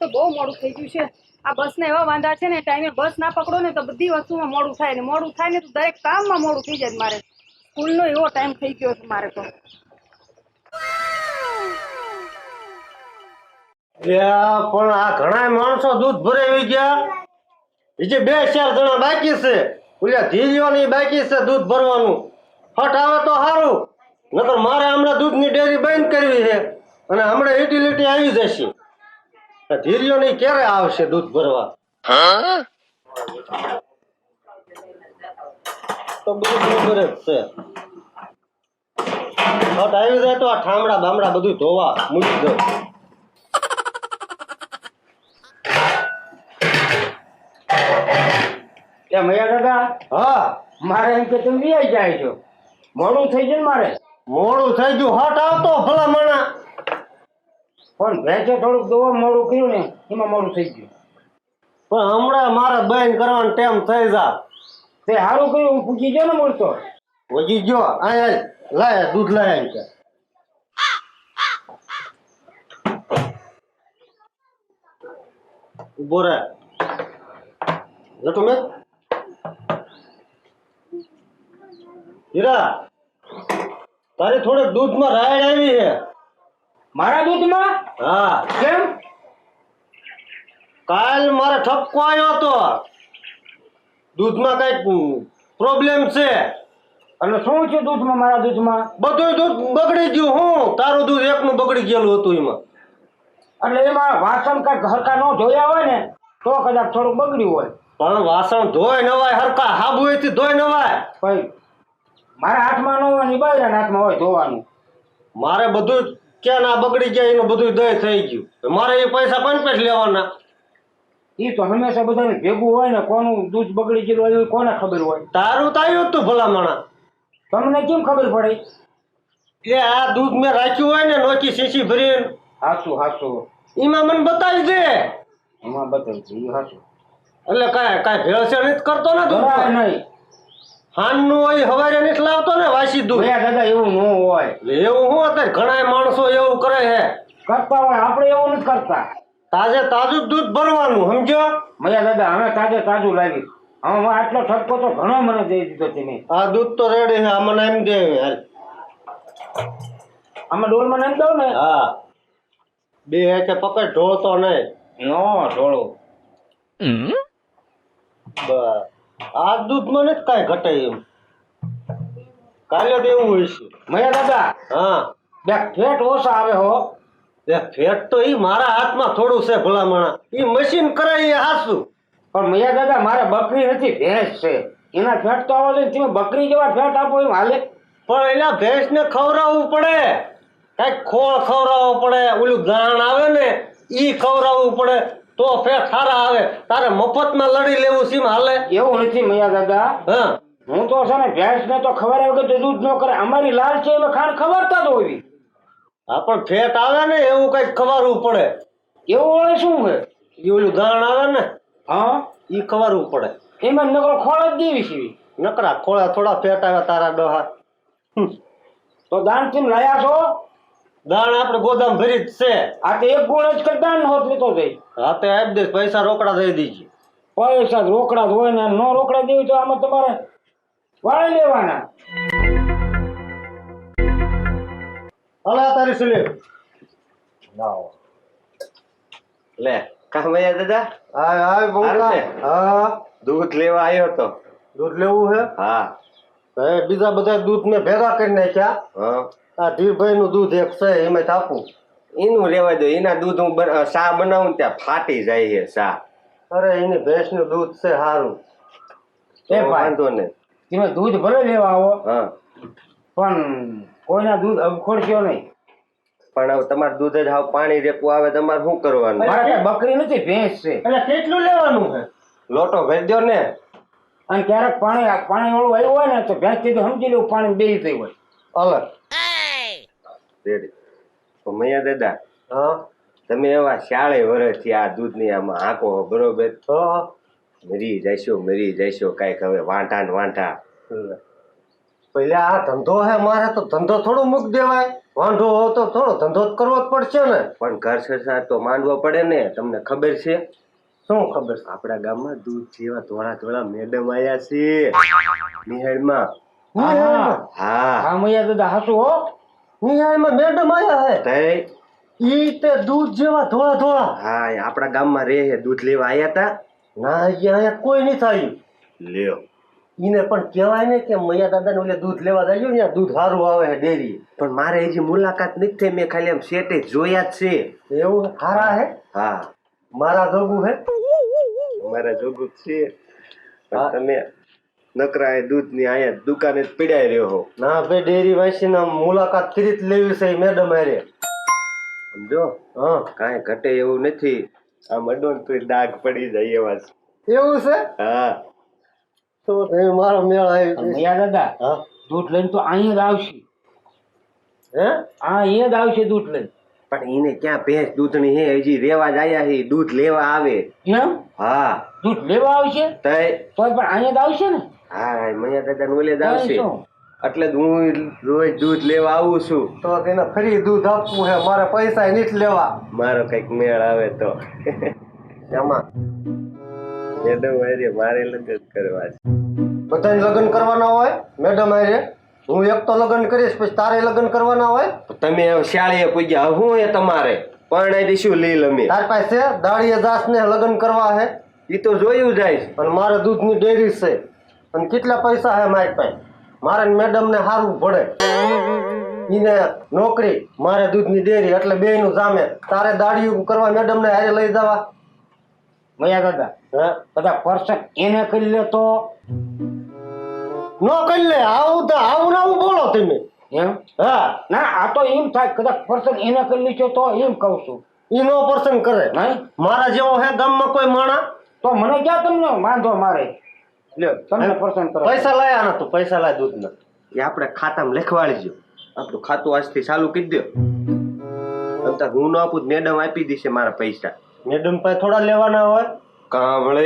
તો બહુ મોડું થઈ ગયું છે. આ બસને એવા વાંધા છે ને, ટાઈમે બસ ના પકડો ને તો બધી વસ્તુમાં મોડું થાય ને. મોડું થાય ને તો દરેક કામમાં મોડું થઈ જાય મારે. સ્કૂલનો એવો ટાઈમ થઈ ગયો છે મારે તો. પણ આ ઘણા માણસો દૂધ ભરાવી ગયા. બીજે બે ચાર જણા બાકી છે. ઓલા ધીરીઓની બાકી છે દૂધ ભરવાનું. ફટ આવે તો સારું નકર મારે હમણાં દૂધની ડેરી બંધ કરવી છે. અને હમણાં યુટિલિટી આવી જશે. આ ધીરીઓની ક્યારે આવશે દૂધ ભરવા? તો બધું બરોબર જ છે. ફટ આવી જાય તો આ ઠામડા બામડા બધું ધોવા મૂકી દઉં એ મૈયા દાદા હા. મારે એમ કે તમે વ્યાઈ જાય છો. મોડું થઈ ગયું ને મારે? મોડું થઈ ગયું. હટ આવતો ભલામણા પણ ભેંસે થોડુંક દવા મોડું કર્યું ને એમાં મોડું થઈ ગયું. પણ હમણાં મારે બેન કરવાનો ટાઈમ થઈ જા. તે સારું કર્યું હું પૂછી ગયો ને મળતો પૂછી ગયો અહીંયા લાય દૂધ લાય કે. ઊભો રે જટુ મેં. હીરા તારી થોડે દૂધમાં રાયડ આવી છે. મારા દૂધમાં? હા. કેમ? કાલ મારે ઠપકો આવ્યો હતો. દૂધમાં કંઈક પ્રોબ્લેમ છે. અને શું છે દૂધમાં મારા દૂધમાં? બધું દૂધ બગડી ગયું હું. તારું દૂધ એકનું બગડી ગયેલું હતું એમાં. એટલે એમાં વાસણ કંઈક હરકા ન ધોયા હોય ને તો કદાચ થોડુંક બગડ્યું હોય. પણ વાસણ ધોય નવાય હરકા હાબુએથી ધોય નવાય. ભાઈ મારા હાથમાં ન હોય ને બાયરાના હાથમાં હોય ધોવાનું. મારે બધું ક્યાં ના બગડી ગયા એનું બધું દય થઈ ગયું. મારે એ પૈસા પંચપેટ લેવાના? એ તો હંમેશા બધાને ભેગું હોય ને કોનું દૂધ બગડી ગયેલું હોય કોને ખબર હોય? તારું તો આવ્યું હતું ભલામણા. તમને કેમ ખબર પડી? એ આ દૂધ મેં રાખ્યું હોય ને નોકી શીશી ભરીને. હાચું હાચું. એમાં મને બતાવી દે. એમાં બતાવી દે હાચું. એટલે કાંઈ કાંઈ ભેળસેળ નથી કરતો ને જરાય નહીં. હાનનું હોય હવારે નથી લાવતો ને વાસી દૂધ ભૈયા દાદા એવું ન હોય. એવું હું અત્યારે ઘણા માણસો એવું કરે છે. કરતા હોય આપણે એવું નથી કરતા. તાજે તાજું દૂધ ભરવાનું સમજો મજા દાદા અમે તાજે તાજું લાવી. હવે આટલો ઠપકો તો ઘણો મને દઈ દીધો તમે. આ દૂધ તો રેડી છે આ મને એમ દે હાલ. આમાં ડોલમાં એમ દઉં ને? હા. બે હેઠે પકડ ઢોળતો નહીં. નો ઢોળો. બસ. આ દૂધ મને જ કાંઈ ઘટે એમ. કાલે તો એવું હોય છે. મયા દાદા? હા. બે ફેટ ઓછા આવે હો. બે ફેટ તો ઈ મારા હાથમાં થોડું છે ભલામણા. ઈ મશીન કરાય એ હાસું. પણ મૈયા દાદા મારે બકરી નથી ભેંસ છે. એના ફેટ તો આવે છે તમે બકરી જેવા ફેટ આપો એમ હાલે. પણ એના ભેંસને ખવડાવવું પડે. કાંઈક ખોળ ખવડાવવો પડે. ઓલું ગાણ આવે ને ઈ ખવડાવવું પડે. તો ફેટ સારા આવે. તારે મફતમાં લડી લેવું સીમ હાલે? એવું નથી મૈયા દાદા. હા. હું તો છે ને ભેંસ ને તો ખબર વગર તો દૂધ ન કરે. અમારી લાલ છે એમાં ખાણ ખબરતા જ હોવી હા પણ ફેટ આવે ને એવું કંઈક ખવારવું પડે. એવું વળે શું છે એ ઓલું ગાણ આવે ને હા? એ ખવારવું પડે. એમાં નકરો ખોળ જ દેવી છે. નકરા ખોળા થોડા ફેટ આવે તારા ડોહા. તો દાનથી લાયા છો? દાણ આપણે ગોદામ ભરી જ છે. આ તો એક ગુણ જ કરતા ને હોત લેતો જઈ તો આપી દઈશ પૈસા રોકડા દઈ દીજે. પૈસા રોકડા જ હોય ને ન રોકડા દેવી તો આમાં તમારે વાળી લેવાના. હલા તારી સુલે. લે કામૈયા દાદા? હા હા બહુ હા. દૂધ લેવા આવ્યો તો. દૂધ લેવું છે હા. બીજા બધા દૂધ મેં ભેગા કરી નાખ્યા. હા. આ ધીરભાઈ નું દૂધ એક છે એમાં તાપું એનું લેવા દો એના દૂધ હું શા બનાવું ત્યાં ફાટી જાય છે શા. અરે એની ભેંસનું દૂધ છે સારું એ વાંધો નહીં. તમે દૂધ ભલે લેવા આવો હા. પણ કોઈના દૂધ અબખોડશો નહીં. પણ હવે તમારે દૂધ જ હાવ પાણી રેકવું આવે તમારે શું કરવાનું? મારે બકરી નથી ભેંસ છે. એટલે કેટલું લેવાનું છે? લોટો ભરી દો ને. અને ક્યારેક પાણી પાણી વાળું આવ્યું હોય ને તો ભેંસ કીધું સમજી લેવું પાણી બે થઈ હોય. અલગ. રેડી. તો મૈયા દાદા હા. તમે એવા શાળે વર્ષથી આ દૂધની આમાં હાંકો બરોબર? મરી જશો મરી જશો કાંઈક હવે વાંઢા ને વાંઢા. પહેલા આ ધંધો હે મારે તો ધંધો થોડો મૂક દેવાય. વાંધો હો તો થોડો ધંધો જ કરવો જ પડશે ને. પણ ઘર સંસાર તો માંડવો પડે ને તમને ખબર છે? શું ખબર? છે આપણા ગામમાં દૂધ જેવા ધોળા ધોળા મેડમ આયા છે. નિહાળમાં. હા હા. હા મૈયા દાદા હાસુ હો? નિહાળમાં મેડમ આયા હે. ઈ તે દૂધ જેવા ધોળા ધોળા. હા એ આપણા ગામમાં રહે હે દૂધ લેવા આયા તા. ના અહીંયા અહીંયા કોઈ નહીં થયું. લ્યો. ઈને પણ કહેવાય ને કે મૈયા દાદાને ઓલે દૂધ લેવા જાય ને દૂધ સારું આવે છે ડેરી. પણ મારે હજી મુલાકાત નથી થઈ મેં ખાલી આમ શેટે જોયા જ છે. એવું સારા હે? હા. મારા જોગું હે? મારા જોગું છે. તમે નકરા દૂધની દૂધની અહીંયા દુકાને જ પીડાઈ રહ્યો હો ના ભાઈ ડેરી વાંચીને મુલાકાત કરી જ લેવી છે મેડમ અરે સમજો? હા. કાંઈ ઘટે એવું નથી. આમ અડોન તો ડાઘ પડી જાય એવા છે એવું છે? હા. તો મારો મેળ આવી મૈયા દાદા હા. દૂધ લઈને તો અહીંયા જ આવશે. હે? હા અહીંયા જ આવશે દૂધ લઈને. પણ એને ક્યાં ભેંસ દૂધની હે? હજી રેવા જ આયા છે દૂધ લેવા આવે. હા. દૂધ લેવા આવશે? તય. તોય પણ અહીંયા જ આવશે ને? હા મૈયા દાદા ઓલે જ આવશે. એટલે જ હું રોજ દૂધ લેવા આવું છું. તો તેને ફરી દૂધ આપવું હે મારે પૈસા નથી લેવા. મારો કંઈક મેળ આવે તો. એમાં? મેડમ હારે મારે લગ્ન કરવા છે. બધાને લગ્ન કરવાના હોય? મેડમ હારે? હું એક તો લગ્ન કરીશ પછી તારે લગ્ન કરવાના હોય? તમે શાળીએ પૂજ્યા. હું એ તમારે? પરણાઈ દઈશું લીલ અમે તાર પાસે દાળીએ દાસ ને લગ્ન કરવા હે? એ તો જોયું જાય પણ મારે દૂધની ડેરી છે. અને કેટલા પૈસા હે મારી પાસે? મારે મેડમ ને સારું પડે. એને નોકરી મારે દૂધની ડેરી એટલે બે નું જામે. તારે દાડિયું કરવા મેડમને હારે લઈ જવા. મૈયા દાદા હે? બધા પર્સન એને કરી લે તો? નો કરી લે આવું તો આવું ને આવું બોલો તમે. એમ? હા. ના આ તો એમ થાય કદાચ પર્સન એને કરી લીધો તો એમ કહું છું. નો પસંદ કરે. નહીં? મારા જેવો હે ગામમાં કોઈ માણા તો મને ક્યાં તમને વાંધો મારે? પૈસા લાયા ના તું પૈસા લાય દૂધના. એ આપણે ખાતામાં લખવાડજો. આપણું ખાતું આજથી ચાલુ કરી દો તમ હું ન આપું મેડમ આપી દેશે મારા પૈસા. મેડમ પાસે થોડા લેવાના હોય. કાં વળે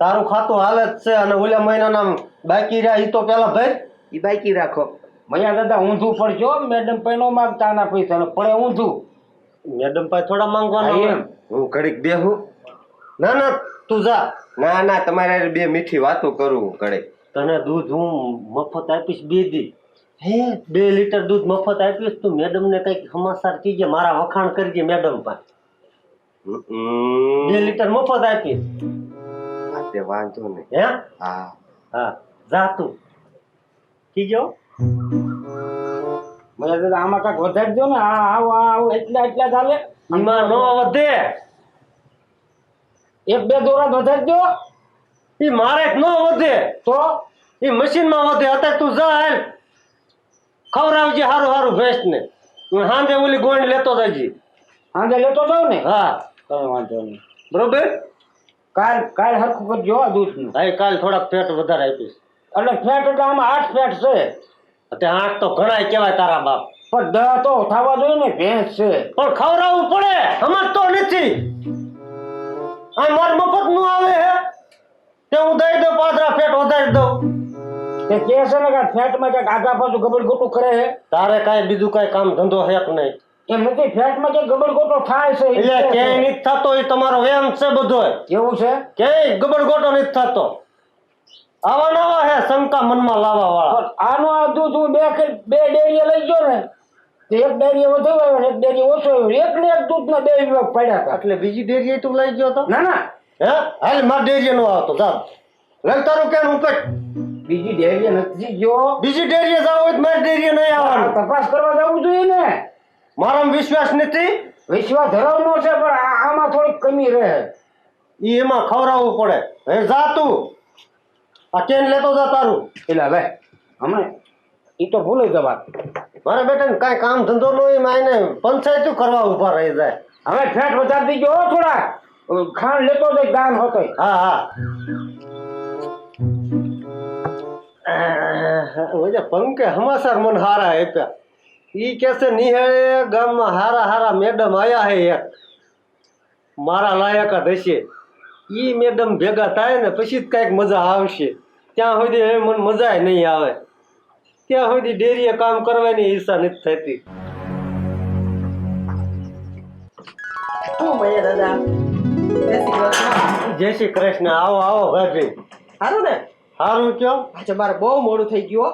તારું ખાતું હાલે જ છે અને ઓલા મહિનાના બાકી રહ્યા એ તો પેલા ભાઈ એ બાકી રાખો. મૈયા દાદા ઊંધું પડજો મેડમ પૈનો માંગતા ના પૈસા ને પડે ઊંધું. મેડમ પાસે થોડા માંગવાના. હું ઘડીક બેહું. ના ના તું જા. ના ના તમારે બે મીઠી વાતો કરવું ઘડીક તને દૂધ હું મફત આપીશ બે દી. હે? બે લીટર દૂધ મફત આપીશ તું મેડમ ને કંઈક સમાચાર કીજે મારા વખાણ કરજે મેડમ પાસે. બે લીટર મફત આપીશ. તે વાંધો નહીં હે? હા. હા જા તું. કીજો મને આમાં કાંઈક વધારજો ને. આ આવું આ આવ એટલા એટલા ચાલે એમાં ન વધે. એક બે દોરા વધારજો એ મારે ન વધે તો એ મશીનમાં વધે. અત્યારે તું જા હાલ. ખવડાવજે હારું સારું ભેંસ ને હું સાંજે ઓલી ગોંડ લેતો જજે સાંજે લેતો જાઉં ને? હા. કઈ વાંધો નહીં. બરોબર? કાલ કાલ હરખું કરજો આ દૂધનું. હા કાલ થોડાક ફેટ વધારે આપીશ. એટલે ફેટ એટલે આમાં આઠ ફેટ છે. અત્યારે આઠ તો ઘણા કહેવાય તારા બાપ. પણ દહ તો થવા જોઈએ ને ભેંસ છે. પણ ખવડાવવું પડે. સમજતો નથી. આ માર મફતનું આવે હે? તે હું દઈ દઉં પાદરા ફેટ વધારી દઉં. તે કે છે ને કે ફેટમાં ક્યાંક આગા પાછું ગબડ ગોટું કરે હે? તારે કાંઈ બીજું કાંઈ કામ ધંધો હે કે નહીં? એમ નથી ફેટમાં ક્યાંક ગબડ ગોટો થાય છે એટલે કે ક્યાંય. નથી થતો એ તમારો વેમ છે બધોય એવું છે? ક્યાંય ગબડ ગોટો નથી થતો. આવા નવા હે શંકા મનમાં લાવવા વાળા આનો આ દૂધ હું બે બે ડેરીએ લઈ ગયો ને એક ડેરી વધુ આવ્યો ને એક ડેરી ઓછો આવ્યો. એક ને એક દૂધના બે વિભાગ પડ્યા હતા. એટલે બીજી ડેરી તું લઈ ગયો તો? ના ના. હે? હાલ માર ડેરી નો આવતો જા લઈ તારું કેમ ઉપેટ? બીજી ડેરી નથી ગયો. બીજી ડેરી જાવ હોય તો મારી ડેરીએ નહીં આવવાનું. તપાસ કરવા જવું જોઈએ ને. મારો વિશ્વાસ નથી? વિશ્વાસ ધરાવનો છે પણ આ- આમાં થોડીક કમી રહે. ઈ એમાં ખવડાવવું પડે. હે જા તું. આ કેન લેતો જા તારું. એટલે ભાઈ હમણાં એ તો ભૂલી જવા મારા બેટાને કાંઈ કામ ધંધો ન હોય એમાં એને પંચાયતું કરવા ઊભા રહી જાય. હવે ફેટ વધારતી ગયો થોડા ખાંડ લેતો જાય ગામ હતો હા હા. ઓજે પંકે હમાસર મન હારા આપ્યા. ઈ કે છે નિહાળે ગામમાં હારા હારા મેડમ આયા હે એક. મારા લાયક જ હશે. ઈ મેડમ ભેગા થાય ને પછી જ કાંઈક મજા આવશે. ત્યાં સુધી મને મજા નહીં આવે. ત્યાં સુધી ડેરીએ કામ કરવાની ઈચ્છા નથી થતી. જય શ્રી કૃષ્ણ. આવો આવો ભાભી. સારું ને? સારું કયો? પાછો મારે બહુ મોડું થઈ ગયું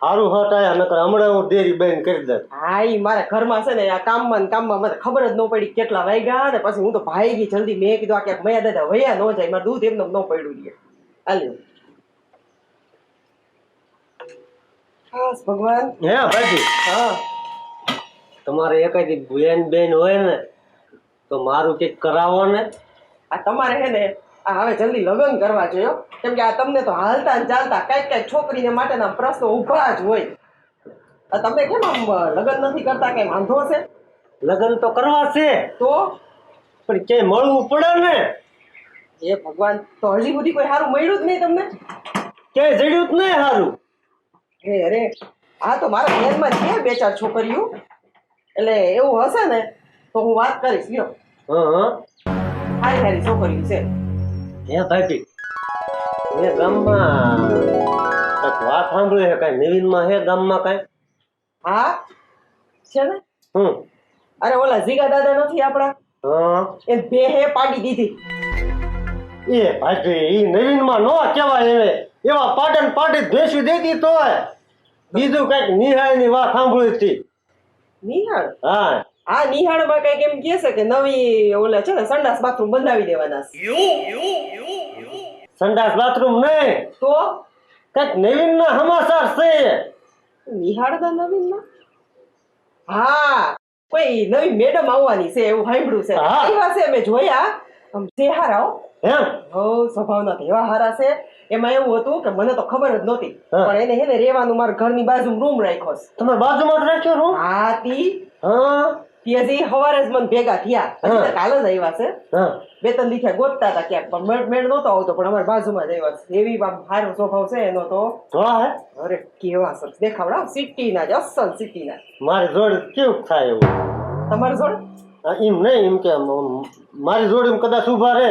સારું હટ આયા નકર હમણાં હું ડેરી બંધ કરી દઉં. હા એ મારા ઘરમાં છે ને આ કામમાં કામમાં મને ખબર જ ન પડી કેટલા વાગ્યા ને પછી હું તો ભાઈ ગઈ જલ્દી મેં કીધું આ ક્યાંક મયા દાદા વયા ન જાય મારે દૂધ એમને ન પડ્યું લે હાલ્યું. બસ ભગવાન. હે ભાઈ હા. તમારે એકાદી બેન બેન હોય ને તો મારું કંઈક કરાવો ને. આ તમારે હે ને આ હવે જલ્દી લગ્ન કરવા જોઈએ. કેમ કે આ તમને તો હાલતા ને ચાલતા કંઈક કંઈક છોકરીને માટેના પ્રશ્નો ઊભા જ હોય. આ તમે કેમ આમ લગ્ન નથી કરતા કઈ વાંધો છે લગ્ન તો કરવા છે. તો? પણ ક્યાંય મળવું પડે ને? એ ભગવાન તો હજી સુધી કોઈ સારું મળ્યું જ નહીં તમને? ક્યાંય જડ્યું જ નહીં સારું અરે અરે હા તો મારા ધ્યાનમાં છે બે ચાર છોકરીઓ. એટલે એવું હશે ને તો હું વાત કરીશ લ્યો. હા હારી સારી સારી છોકરીઓ છે. હે ભાભી મેં ગામમાં કંઈક વાત સાંભળી છે કાંઈ નવીનમાં હે ગામમાં કાંઈ? હા? છે ને? હમ. અરે ઓલા જીગા દાદા નથી આપણા? હા. એ બે હે પાડી દીધી. એ ભાભી એ નવીનમાં નો કહેવાય હવે એવા પાટણ પાટી ભેંસી દેતી તોય બીજું કંઈક નિહાળની વાત સાંભળી હતી. નિહાળ? હા. આ નિહાળમાં કંઈક એમ કે છે કે નવી ઓલા છે ને સંડાસ બાથરૂમ બંધાવી દેવાના સંડાસ બાથરૂમ નહીં. તો? કંઈક નવીન ના સમાચાર છે. નિહાળના ના હા. કોઈ નવી મેડમ આવવાની છે એવું સાંભળ્યું છે. એવા છે મેં જોયા. છે હારા હો એમ? હો સ્વભાવના એવા હારા છે એમાં એવું હતું કે મને તો ખબર જ નહોતી. પણ એને હે ને રહેવાનું મારા ઘરની બાજુ રૂમ રાખ્યો છે. તમારે બાજુમાં જ રાખ્યો રૂમ હા તી. હા. ત્યાંથી હવારે જ મને ભેગા થયા. કાલે જ આવ્યા છે. હા. બે ત્રણ દિખ્યા ગોતતા હતા ક્યાંક. પણ મેળ મેળ નહોતો આવતો પણ અમારી બાજુમાં જ આવ્યા છે. એવી આમ સારો સ્વભાવ છે એનો તો. અરે કેવા સર દેખાવડા સિટીના જ અસલ સિટીના મારે જોડ કેવું થાય એવું? તમારે જોડે? એમ નહીં એમ કે મારી જોડે કદાચ ઊભા રહે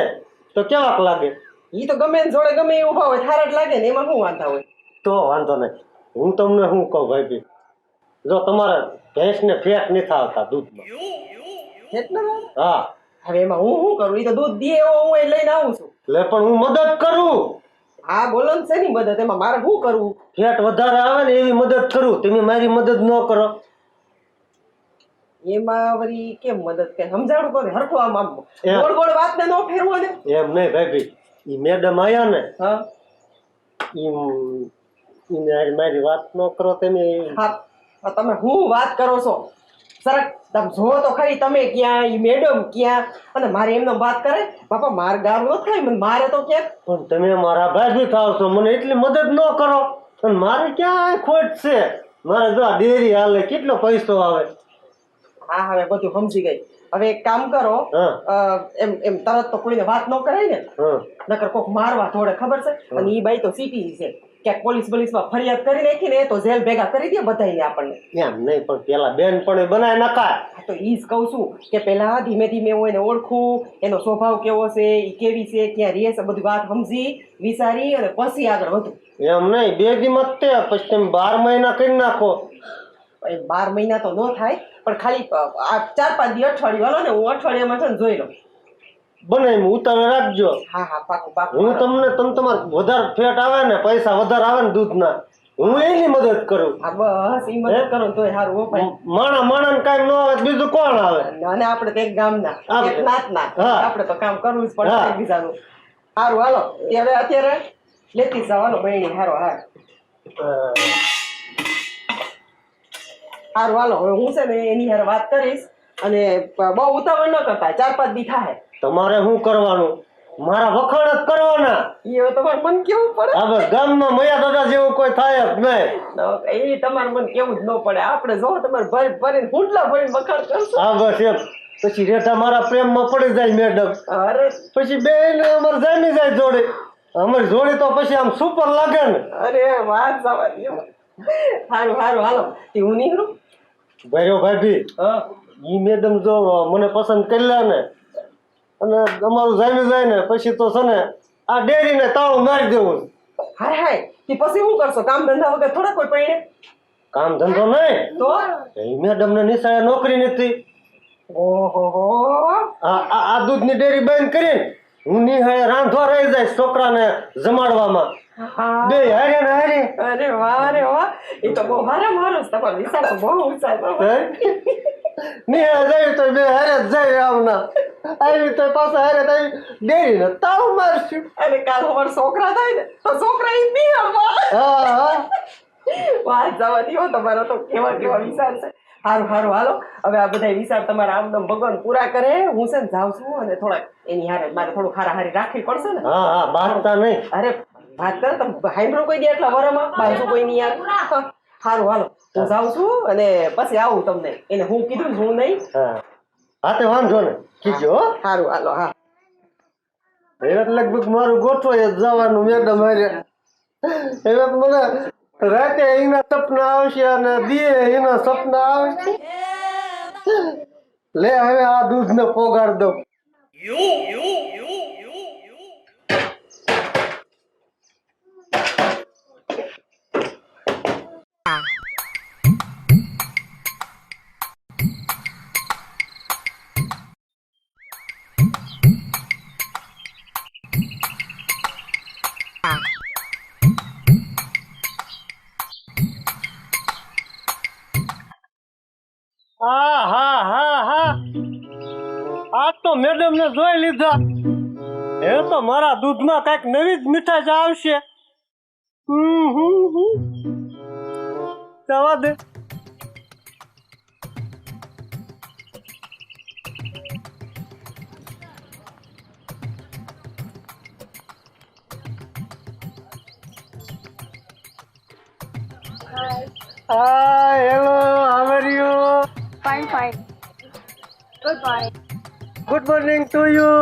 તો કેવાક લાગે? ઈ તો ગમે એની જોડે ગમે એ ઊભા હોય થારા જ લાગે ને એમાં શું વાંધા હોય? તો વાંધો નહીં. હું તમને શું કહું ભાઈ જો તમારે ભેંસને ફેટ નથી આવતા દૂધમાં. એટલે હા. હવે એમાં હું શું કરું? એ તો દૂધ દે એવો હું એ લઈને આવું છું. એટલે પણ હું મદદ કરું. હા બોલો ને શેની મદદ? એમાં મારે શું કરવું? ફેટ વધારે આવે ને એવી મદદ કરું. તમે મારી મદદ ન કરો. એમાં વરી કેમ મદદ કે સમજાડું તો ને હરખું આમ આમ ગોળ ગોળ ગોળ વાતને ન ફેરવો ને. એમ નહીં ભાઈ ઈ મેડમ આયા ને હા. ઈ મારી મારી વાત ન કરો તમે. હા હા, તમે હું વાત કરો છો? સરક તમે જો તો ખરી તમે ક્યાં ઈ મેડમ ક્યાં? અને મારે એમને વાત કરે? બાપા માર ગામ નો થાય મને મારે તો કે પણ તમે મારા ભાઈ થાવ છો મને એટલી મદદ ન કરો. અને મારે ક્યાં ખોટ છે? મારે જો આ ડેરી હાલે કેટલો પૈસો આવે? હા હવે બધું સમજી ગઈ. હવે એક કામ કરો. એમ એમ તરત તો કોઈને વાત ન કરાય ને. નકર કોક મારવા થોડે ખબર છે? અને ઈ બાઈ તો સીટી છે. ક્યાંક પોલીસ પોલીસમાં ફરિયાદ કરી નાખી ને તો જેલ ભેગા કરી દે બધાઈને આપણને. એમ નહીં પણ પેલા બેન પણ બનાય નકાર. તો ઈ જ કહું છું કે પેલા ધીમે ધીમે હું એને ઓળખું એનો સ્વભાવ કેવો છે ઈ કેવી છે ક્યાં રહે છે બધી વાત સમજી વિચારી અને પછી આગળ વધુ. એમ નહીં બે દી મત પછી તમે બાર મહિના કરી નાખો. બાર મહિના તો ન થાય પણ ખાલી આ ચાર પાંચ દિવસ અઠવાડિયું હાલો ને હું અઠવાડિયામાં છે ને જોઈ લઉં. બને એમ ઉતારે રાખજો. હા હા પાકું પાકું હું તમને તમે તમારે વધારે ફેટ આવે ને પૈસા વધારે આવે ને દૂધના હું એની મદદ કરું. હા બસ ઈ મદદ કરો ને તોય સારું હો ભાઈ. માણા માણા ને કાંઈ ન આવે બીજું કોણ આવે? અને આપણે તો એક ગામના. એક નાતના. આપણે તો કામ કરવું જ પડે બીજાનું સારું હાલો. ત્યારે અત્યારે લેતી જવાનો બહેણી હારો હાર. સારું હાલો હવે હું છે ને એની હારે વાત કરીશ અને બહુ ઉતાવળ ન કરતા. ચાર પાંચ દી થાય. તમારે શું કરવાનું? મારા વખાણ જ કરવાના. એ તમારે મન કેવું પડે? હવે ગામમાં મયા દાદા જેવું કોઈ થાય જ નહીં. એ તમારે મન કેવું જ ન પડે. આપણે જો તમારે ભરી ભરીને હુંડલા ભરીને વખાણ કરશું. હા બસ એમ. પછી રેઠા મારા પ્રેમમાં પડી જાય મેડમ. અરે. પછી બે અમારે જામી જાય જોડે. અમારી જોડે તો પછી આમ સુપર લાગે ને. અરે વાત સારું સારું હાલો. હું નીકળું. ભાઈઓ ભાભી. ઈ મેડમ જો મને પસંદ કરી લે ને અને અમારું જામી જાય ને પછી તો છે ને આ ડેરીને તાળું મારી દેવું હાય હાય. તે પછી શું કરશો? કામ ધંધા વગર થોડા કોઈ પૈણે? કામ ધંધો નહીં. તો? મેડમ ને નિશાળે નોકરી નથી. ઓહો. આ આ- દૂધની ડેરી બંધ કરીને હું નિહાળે રાંધવા રહી જાય છોકરાને જમાડવામાં. બે હારે ને હારે. અરે વાહ અરે વાહ. એ તો બહુ હારા મારું તમારો વિચાર તો બહુ ઊંચા. નિહાળે જાય તો બે હારે જાય આવના આવી તો પાછા હારે તો ડેરીને તાવ મારશું. અરે કાલ અમારા છોકરા થાય ને તો છોકરા ઈ બિહારમાં હા હા. વાત જવા દ્યો તમારો તો કેવા કેવા વિચાર છે. હારું હારું હાલો. હવે આ બધા વિચાર તમારા આમદમ ભગવાન પૂરા કરે. હું છે ને જાઉં છું અને થોડાક એની હારે મારે થોડું હારા હારી રાખવી પડશે ને. હા હા બાંધતા નહીં. અરે વાત કર તમે હાઈબ્રો કોઈ દે એટલે વરમાં? બાજુ કોઈ નહીં યાર સારું હાલો. હું જાઉં છું અને પછી આવું તમને. એને હું કીધું ને હું નહીં. હા. તે વાંધો ને કીજો સારું હાલો હા. હવે લગભગ મારું ગોઠવો જ જવાનું મેડમ હારે. હવે મને રાતે એના સપના આવશે અને દીએ એના સપના આવશે. લે હવે આ દૂધને પોગાડ દઉં. હા જોઈ લીધા. એ તો મારા દૂધમાં કંઈક નવી જ મીઠાઈ આવશે. હમ હમ હમ. જવા દે. મોર્નિંગ ટુ યુ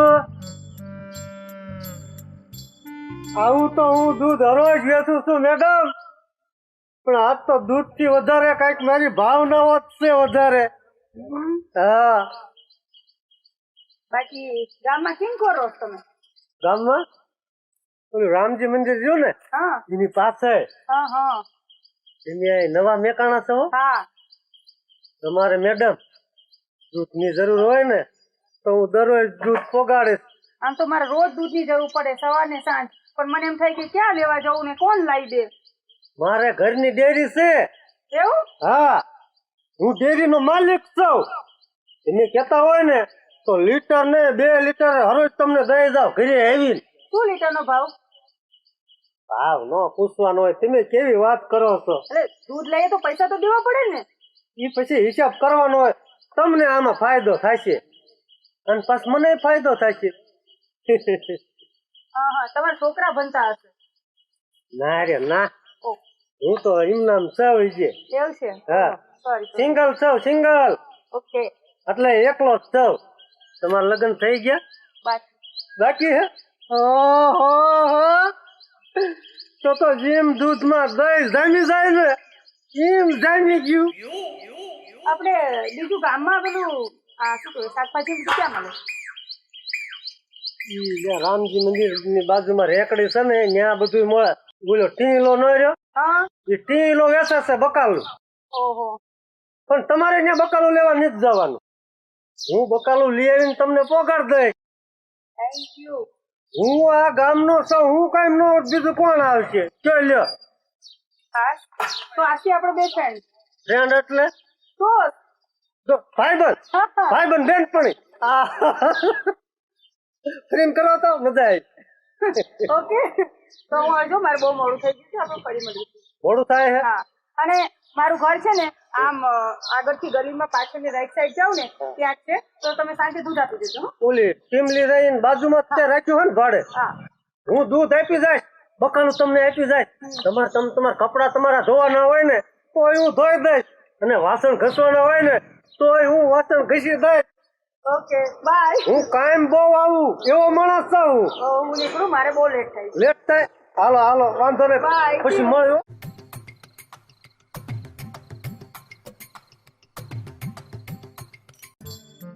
આવું તો હું દૂધ હરોજ વેચું છું મેડમ પણ આજ તો દૂધથી વધારે કંઈક મારી ભાવના વધશે વધારે. હા. બાકી ગામમાં કેમ કરો તમે? ગામમાં? ઓલું રામજી મંદિર જો ને? એની પાસે. હા હા. એની નવા મેકાણા છો? હા. તમારે મેડમ દૂધની જરૂર હોય ને તો હું દરરોજ દૂધ પોગાડીશ. આમ તો મારે રોજ દૂધની જરૂર પડે સવાર ને સાંજ. પણ મને એમ થાય કે ક્યાં લેવા જવું ને કોણ લાવી દે? મારે ઘરની ડેરી છે. એવું? હા. હું ડેરીનો માલિક છું. એને કહેતા હોય ને તો લીટર ને બે લીટર હરોજ તમને દઈ જાવ ઘરે આવી શું લીટરનો ભાવ? ભાવ નો પૂછવાનો હોય તમે કેવી વાત કરો છો? એટલે દૂધ લઈએ તો પૈસા તો દેવા પડે ને. એ પછી હિસાબ કરવાનો હોય તમને આમાં ફાયદો થશે. અને પછી મને ફાયદો થશે હા હા તમારા છોકરા ભણતા હશે. ના રે ના. હું તો એમનામ સૌ છે એવું છે? હા. સિંગલ સૌ સિંગલ. ઓકે. એટલે એકલો જ સૌ. તમારા લગ્ન થઈ ગયા? બાકી. હે? ઓહો હો. તો તો જેમ દૂધમાં દહીં જામી જાય ને. એમ જામી ગયું. આપણે બીજું ગામમાં પેલું શું કહેવાય શાકભાજી ક્યાં મળે? રામજી મંદિરની બાજુમાં રેકડી છે ને ત્યાં બધું મળે. બોલો ટીલો નો રહ્યો? એ ટીલો વેચે છે બકાલું. પણ તમારે ત્યાં બકાલું લેવા નથી જવાનું. હું બકાલું લઈ આવીને તમને પોગાડ દઈ હું આ ગામનો છું હું કઈ નો બીજું કોણ આવશે? કે લ્યો. તો આશી આપણે બે ફ્રેન્ડ ફ્રેન્ડ એટલે? તો જો ભાઈબંધ ભાઈબંધ પ્રેમ કરો તો મજા આવી. ઓકે. તો હું હજુ મારે બહુ મોડું થઈ ગયું છે આપણે ફરી મળીશું. મોડું થાય હે? અને મારું ઘર છે ને આમ અ, આગળથી ગલીમાં પાછળની રાઈટ સાઈડ જાવ ને ત્યાં છે. તો તમે સાંજે દૂધ આપી દેજો હો. ઓલી ટીમલી રહીને બાજુમાં જ તે રાખ્યું હોય ને ભાડે. હા. હું દૂધ આપી જાય બકાનું તમને આપી જાય તમારે તમે તમારા કપડા તમારા ધોવાના હોય ને તો હું ધોઈ દઈશ. અને વાસણ ઘસવાના હોય ને તો હું વાસણ ઘસી દઈશ. ઓકે બાય હું કાયમ બહુ આવું એવો માણસ છું. હું હું નીકળું મારે બહુ લેટ થાય લેટ થાય? હાલો હાલો વાંધો નહીં. પછી મળ્યો.